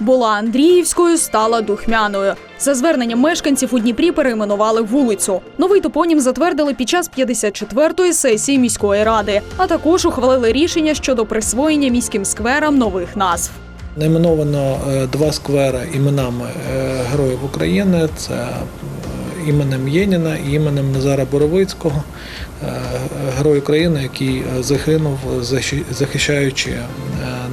Була Андріївською, стала духмяною. За зверненням мешканців у Дніпрі перейменували вулицю. Новий топонім затвердили під час 54-ї сесії міської ради, а також ухвалили рішення щодо присвоєння міським скверам нових назв. Найменовано е, два сквери іменами е, Героїв України. Це е, іменем Єніна і іменем Назара Боровицького, Герой України, який загинув, захищаючи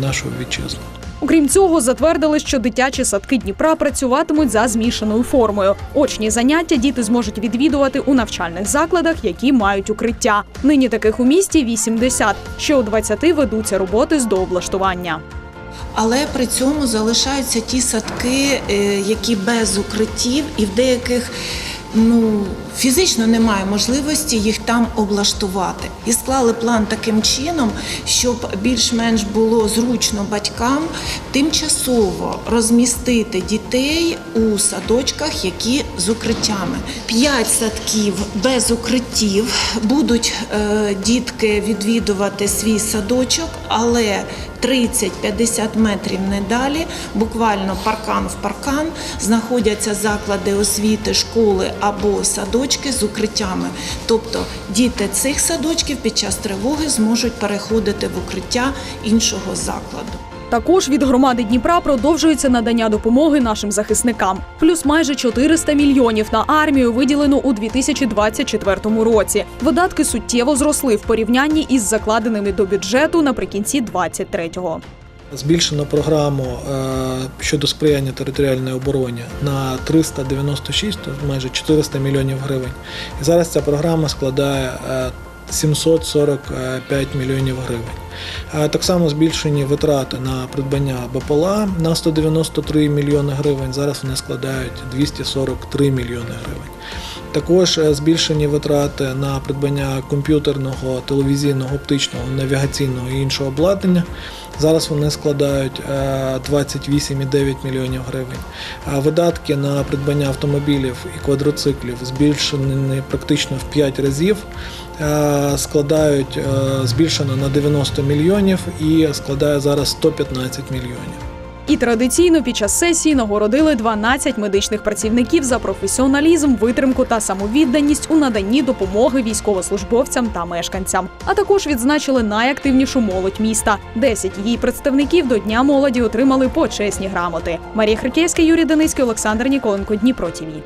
нашу вітчизну. Окрім цього, затвердили, що дитячі садки Дніпра працюватимуть за змішаною формою. Очні заняття діти зможуть відвідувати у навчальних закладах, які мають укриття. Нині таких у місті 80, ще у 20 ведуться роботи з дооблаштування. Але при цьому залишаються ті садки, е, які без укриттів, і в деяких ну, фізично немає можливості їх там облаштувати. І склали план таким чином, щоб більш-менш було зручно батькам тимчасово розмістити дітей у садочках, які з укриттями. П'ять садків без укриттів будуть е, дітки відвідувати свій садочок, але 30-50 метрів не далі, буквально паркан в паркан, знаходяться заклади освіти, школи або садочки з укриттями. Тобто діти цих садочків під час тривоги зможуть переходити в укриття іншого закладу. Також від громади Дніпра продовжується надання допомоги нашим захисникам. Плюс майже 400 мільйонів на армію виділено у 2024 році. Видатки суттєво зросли в порівнянні із закладеними до бюджету наприкінці 2023-го. Збільшено програму е, щодо сприяння територіальній обороні на 396, тобто майже 400 мільйонів гривень. І зараз ця програма складає е, 745 мільйонів гривень. Так само збільшені витрати на придбання БПЛА на 193 мільйони гривень. Зараз вони складають 243 мільйони гривень. Також е, збільшені витрати на придбання комп'ютерного, телевізійного, оптичного, навігаційного і іншого обладнання. Зараз вони складають е, 28,9 мільйонів гривень. А видатки на придбання автомобілів і квадроциклів збільшені практично в 5 разів. Е, Складають е, збільшено на 90 мільйонів і складає зараз 115 мільйонів. І традиційно під час сесії нагородили 12 медичних працівників за професіоналізм, витримку та самовідданість у наданні допомоги військовослужбовцям та мешканцям. А також відзначили найактивнішу молодь міста. 10 її представників до Дня молоді отримали почесні грамоти. Марія Хрикєвська, Юрій Дениський, Олександр Ніколенко, Дніпро ТІВІ.